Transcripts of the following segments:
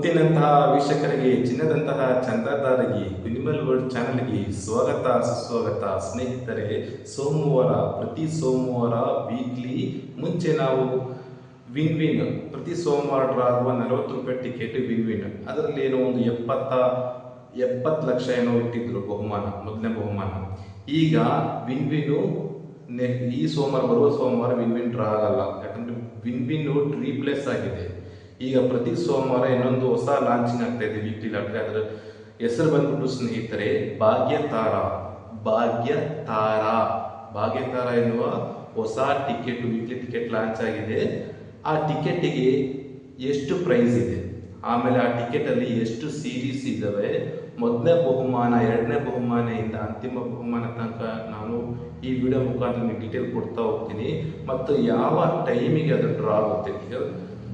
ಮುತ್ತಿನಂತಹ ವೀಕ್ಷಕರಿಗೆ, ಚಿನ್ನದಂತಹ ಚಂದ್ರದಾರಿಗೆ criminal world ಚಾನಲ್ಗೆ ಸ್ವಾಗತ, ಸುಸ್ವಾಗತ. ಸ್ನೇಹಿತರೆ, ಸೋಮವಾರ, ಪ್ರತಿ ಸೋಮವಾರ ವೀಕ್ಲಿ ಮುಂಚೆ ನಾವು ವಿನ್ ವಿನ್ ಪ್ರತಿ ಸೋಮವಾರ ಆಗುವ ನಲವತ್ತು ರೂಪಾಯಿ ಟಿಕೆಟ್ ವಿನ್ ವಿನ್ ಅದರಲ್ಲಿ ಏನೋ ಒಂದು ಎಪ್ಪತ್ತ, ಎಪ್ಪತ್ತು ಲಕ್ಷ ಏನೋ ಇಟ್ಟಿದ್ರು ಬಹುಮಾನ, ಮೊದಲನೇ ಬಹುಮಾನ. ಈಗ ವಿನ್ ವಿನು ನೆ- ಈ ಸೋಮವಾರ, ಬರುವ ಸೋಮವಾರ ವಿನ್ ವಿನ್ ಡ್ರಾ ಆಗಲ್ಲ. ಯಾಕಂದ್ರೆ ವಿನ್ ವಿನ್ ರೀಪ್ಲೇಸ್ ಆಗಿದೆ. ಈಗ ಪ್ರತಿ ಸೋಮವಾರ ಇನ್ನೊಂದು ಹೊಸ ಲಾಂಚಿಂಗ್ ಆಗ್ತಾ ಇದೆ ವೀಕ್ಲಿ ಲಾಟ್ರಿ ಅದರ ಹೆಸರು ಬಂದ್ಬಿಟ್ಟು ಸ್ನೇಹಿತರೆ ಭಾಗ್ಯ ತಾರ ಭಾಗ್ಯ ತಾರ ಭಾಗ್ಯ ತಾರ ಎನ್ನುವ ಹೊಸ ಟಿಕೆಟ್ ವೀಕ್ಲಿ ಟಿಕೆಟ್ ಲಾಂಚ್ ಆಗಿದೆ. ಆ ಟಿಕೆಟಿಗೆ ಎಷ್ಟು ಪ್ರೈಸ್ ಇದೆ? ಆಮೇಲೆ ಆ ಟಿಕೆಟ್ ಅಲ್ಲಿ ಎಷ್ಟು ಸೀರೀಸ್ ಇದ್ದಾವೆ ಮೊದಲನೇ ಬಹುಮಾನ, ಎರಡನೇ ಬಹುಮಾನದಿಂದ ಅಂತಿಮ ಬಹುಮಾನ ತನಕ ನಾನು ಈ ವಿಡಿಯೋ ಮುಖಾಂತರ ನಿಮಗೆ ಡೀಟೇಲ್ ಕೊಡ್ತಾ ಹೋಗ್ತೀನಿ. ಮತ್ತು ಯಾವ ಟೈಮಿಗೆ ಅದು ಡ್ರಾ ಆಗುತ್ತೆ?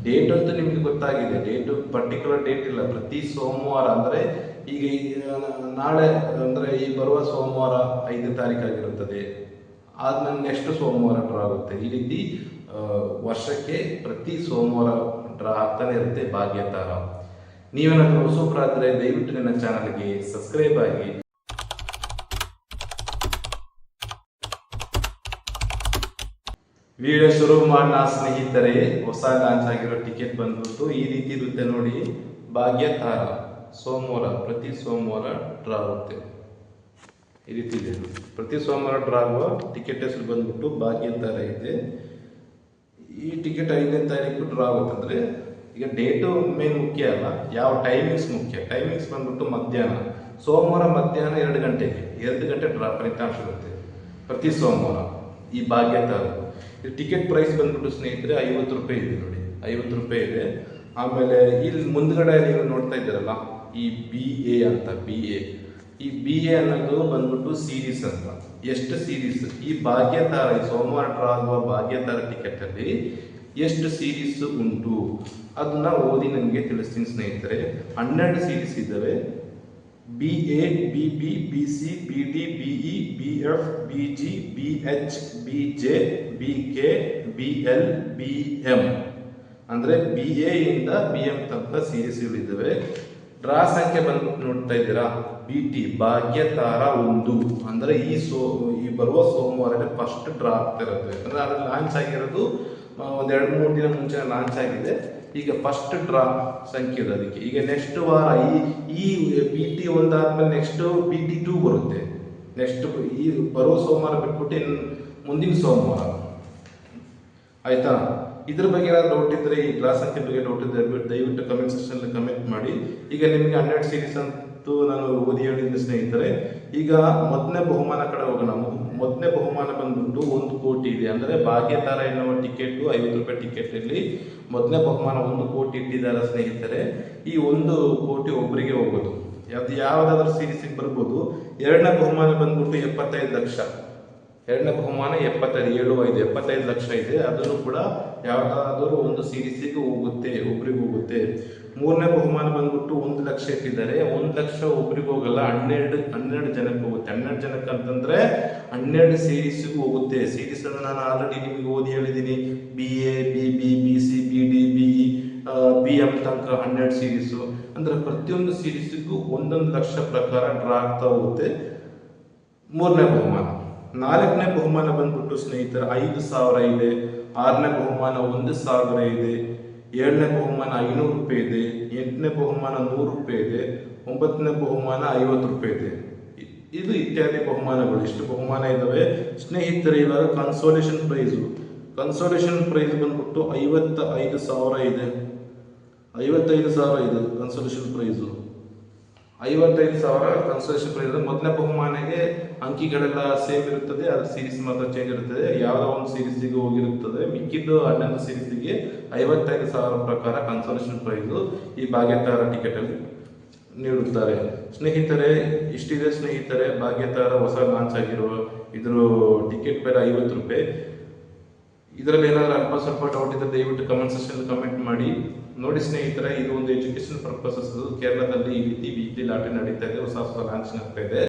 ಡೇಟ್ ಅಂತೂ ನಿಮಗೆ ಗೊತ್ತಾಗಿದೆ. ಡೇಟ್ ಪರ್ಟಿಕ್ಯುಲರ್ ಡೇಟ್ ಇಲ್ಲ. ಪ್ರತಿ ಸೋಮವಾರ ಅಂದರೆ ಈಗ ನಾಳೆ ಅಂದರೆ ಈ ಬರುವ ಸೋಮವಾರ ಐದನೇ ತಾರೀಕಾಗಿರುತ್ತದೆ ಆದ್ಮೇಲೆ ನೆಕ್ಸ್ಟ್ ಸೋಮವಾರ ಡ್ರಾ ಆಗುತ್ತೆ. ಈ ರೀತಿ ವರ್ಷಕ್ಕೆ ಪ್ರತಿ ಸೋಮವಾರ ಡ್ರಾ ಆಗ್ತಾನೆ ಇರುತ್ತೆ ಭಾಗ್ಯತಾರ. ನೀವೇನಾದರೂ ಹೊಸಬ್ರಾದರೆ ದಯವಿಟ್ಟು ನನ್ನ ಚಾನಲ್ಗೆ ಸಬ್ಸ್ಕ್ರೈಬ್ ಆಗಿ. ವಿಡಿಯೋ ಶುರು ಮಾಡೋಣ ಸ್ನೇಹಿತರೆ. ಹೊಸ ಲಾಂಚ್ ಆಗಿರೋ ಟಿಕೆಟ್ ಬಂದ್ಬಿಟ್ಟು ಈ ರೀತಿ ಇರುತ್ತೆ ನೋಡಿ. ಭಾಗ್ಯತಾರ ಸೋಮವಾರ, ಪ್ರತಿ ಸೋಮವಾರ ಡ್ರಾ ಆಗುತ್ತೆ ಈ ರೀತಿ ಇದೆ. ಪ್ರತಿ ಸೋಮವಾರ ಡ್ರಾ ಆಗುವ ಟಿಕೆಟ್ ಹೆಸರು ಬಂದ್ಬಿಟ್ಟು ಭಾಗ್ಯತಾರ ಇದೆ. ಈ ಟಿಕೆಟ್ ಐದನೇ ತಾರೀಕು ಡ್ರಾ ಆಗುತ್ತಂದ್ರೆ, ಈಗ ಡೇಟು ಮೇನ್ ಮುಖ್ಯ ಅಲ್ಲ, ಯಾವ ಟೈಮಿಂಗ್ಸ್ ಮುಖ್ಯ? ಟೈಮಿಂಗ್ಸ್ ಬಂದ್ಬಿಟ್ಟು ಮಧ್ಯಾಹ್ನ. ಸೋಮವಾರ ಮಧ್ಯಾಹ್ನ ಎರಡು ಗಂಟೆಗೆ, ಎರಡು ಗಂಟೆ ಡ್ರಾ ಫಲಿತಾಂಶ ಇರುತ್ತೆ. ಪ್ರತಿ ಸೋಮವಾರ. ಈ ಭಾಗ್ಯತಾರ ಇದು ಟಿಕೆಟ್ ಪ್ರೈಸ್ ಬಂದ್ಬಿಟ್ಟು ಸ್ನೇಹಿತರೆ ಐವತ್ತು ರೂಪಾಯಿ ಇದೆ ನೋಡಿ. ಐವತ್ತು ರೂಪಾಯಿ ಇದೆ. ಆಮೇಲೆ ಇಲ್ಲಿ ಮುಂದ್ಗಡೆ ನೀವು ನೋಡ್ತಾ ಇದ್ದೀರಲ್ಲ, ಈ ಬಿ ಎ ಅಂತ ಬಿ ಎ ಈ ಬಿ ಎ ಅನ್ನೋದು ಬಂದ್ಬಿಟ್ಟು ಸೀರೀಸ್ ಅಂತ. ಎಷ್ಟು ಸೀರೀಸ್ ಈ ಭಾಗ್ಯತಾರ ಈ ಸೋಮವಾರ ಡ್ರಾ ಆಗುವ ಭಾಗ್ಯತಾರ ಟಿಕೆಟ್ ಅಲ್ಲಿ ಎಷ್ಟು ಸೀರೀಸ್ ಉಂಟು? ಅದನ್ನ ಓದಿ ನನಗೆ ತಿಳಿಸ್ತೀನಿ ಸ್ನೇಹಿತರೆ. ಹನ್ನೆರಡು ಸೀರೀಸ್ ಇದ್ದಾವೆ. B A B B B C B D B E B F G B H B J B K B L B ಅಂದ್ರೆ ಬಿ ಎ ಇಂದ ಬಿ ಎಂ ತನಕ ಸೀರೀಸ್ಗಳಿದ್ದಾವೆ ಡ್ರಾ ಸಂಖ್ಯೆ ಬಂದು ನೋಡ್ತಾ ಇದ್ದೀರಾ? ಬಿ ಟಿ ಭಾಗ್ಯತಾರ ಒಂದು. ಅಂದರೆ ಈ ಸೋ, ಈ ಬರುವ ಸೋಮವಾರ ಫಸ್ಟ್ ಡ್ರಾ ಆಗ್ತಾ ಇರುತ್ತೆ. ಅಂದರೆ ಅದು ಲಾಂಚ್ ಆಗಿರೋದು ಒಂದೆರಡು ಎರಡು ಮೂರು ದಿನ ಮುಂಚೆ ಲಾಂಚ್ ಆಗಿದೆ. ಈಗ ಫಸ್ಟ್ ಡ್ರಾ ಸಂಖ್ಯೆ ಅದಕ್ಕೆ. ಈಗ ನೆಕ್ಸ್ಟ್ ವಾರ ಈ ಈ ಬಿ ಟಿ ಒಂದಾದ್ಮೇಲೆ ನೆಕ್ಸ್ಟ್ ಬಿ ಟಿ ಟೂ ಬರುತ್ತೆ ನೆಕ್ಸ್ಟ್ ಈ ಬರೋ ಸೋಮವಾರ ಬಿಟ್ಬಿಟ್ಟು ಮುಂದಿನ ಸೋಮವಾರ. ಆಯ್ತಾ? ಇದ್ರ ಬಗ್ಗೆ ಏನಾದ್ರು ಡೌಟ್ ಇದ್ರೆ ಈ ಡ್ರಾ ಸಂಖ್ಯೆ ಬಗ್ಗೆ ಡೌಟ್ ದಯವಿಟ್ಟು- ದಯವಿಟ್ಟು ಕಮೆಂಟ್ ಸೆಕ್ಷನ್ ಕಮೆಂಟ್ ಮಾಡಿ. ಈಗ ನಿಮಗೆ ಹನ್ನೆರಡು ಸೀರೀಸ್ ಅಂತೂ ನಾನು ಓದಿ ಹೇಳಿದ್ದೆ ಸ್ನೇಹಿತರೆ, ಈಗ ಮೊದಲನೇ ಬಹುಮಾನ ಕಡೆ ಹೋಗೋಣ. ಮೊದಲನೇ ಬಹುಮಾನ ಬಂದ್ಬಿಟ್ಟು ಒಂದು ಕೋಟಿ ಇದೆ. ಅಂದರೆ ಭಾಗ್ಯತಾರ ಎನ್ನುವ ಟಿಕೆಟ್ ಐವತ್ತು ರೂಪಾಯಿ ಟಿಕೆಟ್ ಇರಲಿ. ಮೊದಲನೇ ಬಹುಮಾನ ಒಂದು ಕೋಟಿ ಇಟ್ಟಿದ್ದಾರೆ ಸ್ನೇಹಿತರೆ. ಈ ಒಂದು ಕೋಟಿ ಒಬ್ಬರಿಗೆ ಹೋಗೋದು. ಅದು ಯಾವುದಾದ್ರೂ ಸೀರೀಸಿಗೆ ಬರ್ಬೋದು. ಎರಡನೇ ಬಹುಮಾನ ಬಂದ್ಬಿಟ್ಟು ಎಪ್ಪತ್ತೈದು ಲಕ್ಷ. ಎರಡನೇ ಬಹುಮಾನ ಎಪ್ಪತ್ತೈದು, ಏಳು, ಐದು, ಎಪ್ಪತ್ತೈದು ಲಕ್ಷ ಇದೆ. ಅದನ್ನು ಕೂಡ ಯಾವುದಾದರೂ ಒಂದು ಸೀರೀಸಿಗೆ ಹೋಗುತ್ತೆ ಒಬ್ಬರಿಗೆ ಮೂರನೇ ಬಹುಮಾನ ಬಂದ್ಬಿಟ್ಟು ಒಂದು ಲಕ್ಷ ಇಟ್ಟಿದ್ದಾರೆ. ಒಂದು ಲಕ್ಷ ಒಬ್ರಿಗೆ ಹೋಗಲ್ಲ, ಹನ್ನೆರಡು ಹನ್ನೆರಡು ಜನಕ್ಕೆ ಹೋಗುತ್ತೆ. ಹನ್ನೆರಡು ಜನಕ್ಕೆ ಅಂತಂದ್ರೆ ಹನ್ನೆರಡು ಸೀರೀಸ್ಗೂ ಹೋಗುತ್ತೆ. ಸೀರೀಸ್ ಅನ್ನು ನಾನು ಆಲ್ರೆಡಿ ನಿಮಗೆ ಓದಿ ಹೇಳಿದ್ದೀನಿ B A B B B C B D B B M ತನಕ ಹನ್ನೆರಡು ಸೀರೀಸು ಅಂದ್ರೆ ಪ್ರತಿಯೊಂದು ಸೀರೀಸ್ಗೂ ಒಂದೊಂದು ಲಕ್ಷ ಪ್ರಕಾರ ಡ್ರಾ ಆಗ್ತಾ ಹೋಗುತ್ತೆ. ಮೂರನೇ ಬಹುಮಾನ. ನಾಲ್ಕನೇ ಬಹುಮಾನ ಬಂದ್ಬಿಟ್ಟು ಸ್ನೇಹಿತರ, ಐದು ಸಾವಿರ ಇದೆ. ಆರನೇ ಬಹುಮಾನ ಒಂದು ಸಾವಿರ ಇದೆ. ಏಳನೇ ಬಹುಮಾನ ಐನೂರು ರೂಪಾಯಿ ಇದೆ, ಎಂಟನೇ ಬಹುಮಾನ ನೂರು ರೂಪಾಯಿ ಇದೆ, ಒಂಬತ್ತನೇ ಬಹುಮಾನ ಐವತ್ತು ರೂಪಾಯಿ ಇದೆ. ಇದು ಇತ್ಯಾದಿ ಬಹುಮಾನಗಳು. ಇಷ್ಟು ಬಹುಮಾನ ಇದ್ದಾವೆ ಸ್ನೇಹಿತರೆ ಇವಾಗ ಕನ್ಸೋಲೇಷನ್ ಪ್ರೈಸು ಕನ್ಸೋಲೇಷನ್ ಪ್ರೈಸ್ ಬಂದ್ಬಿಟ್ಟು ಐವತ್ತ ಐದು ಸಾವಿರ ಇದೆ. ಐವತ್ತೈದು ಸಾವಿರ ಇದೆ ಕನ್ಸೋಲೇಷನ್ ಪ್ರೈಸು ಐವತ್ತೈದು ಸಾವಿರ ಕನ್ಸಲೇಷನ್ ಪ್ರೈಸ್ ಮೊದಲನೇ ಬಹುಮಾನಗೆ ಅಂಕಿಗಳೆಲ್ಲ ಸೇಮ್ ಇರುತ್ತದೆ ಅದ್ರ ಸೀರೀಸ್ ಮಾತ್ರ ಚೇಂಜ್ ಇರುತ್ತದೆ. ಯಾವುದೋ ಒಂದು ಸೀರೀಸಿಗೆ ಹೋಗಿರುತ್ತದೆ. ಮಿಕ್ಕಿದ್ದು ಹನ್ನೊಂದು ಸೀರೀಸಿಗೆ ಐವತ್ತೈದು ಸಾವಿರ ಪ್ರಕಾರ ಕನ್ಸಲೇಷನ್ ಪ್ರೈಸು ಈ ಭಾಗ್ಯತಾರ ಟಿಕೆಟಲ್ಲಿ ನೀಡುತ್ತಾರೆ. ಸ್ನೇಹಿತರೆ, ಇಷ್ಟಿದೆ ಸ್ನೇಹಿತರೆ ಭಾಗ್ಯತಾರ ಹೊಸ ಲಾಂಚ್ ಆಗಿರುವ ಇದ್ರ ಟಿಕೆಟ್ ಬೆಲೆ ಐವತ್ತು ರೂಪಾಯಿ. ಇದರಲ್ಲಿ ಏನಾದ್ರು ಅಲ್ಪ ಸ್ವಲ್ಪ ಡೌಟ್ ಇದ್ದರೆ ದಯವಿಟ್ಟು ಕಮೆಂಟ್ ಸೆಕ್ಷನ್ ಕಮೆಂಟ್ ಮಾಡಿ. ನೋಡಿ ಸ್ನೇಹಿತರೆ, ಇದು ಒಂದು ಎಜುಕೇಶನ್ ಪರ್ಪಸಸ್ ಕೇರಳದಲ್ಲಿ ಈ ರೀತಿ ವೀಕ್ಲಿ ಲಾಟರಿ ನಡೀತಾ ಇದೆ. ಹೊಸ ಹೊಸ ಲಾಂಚ್ ಆಗ್ತಾ ಇದೆ.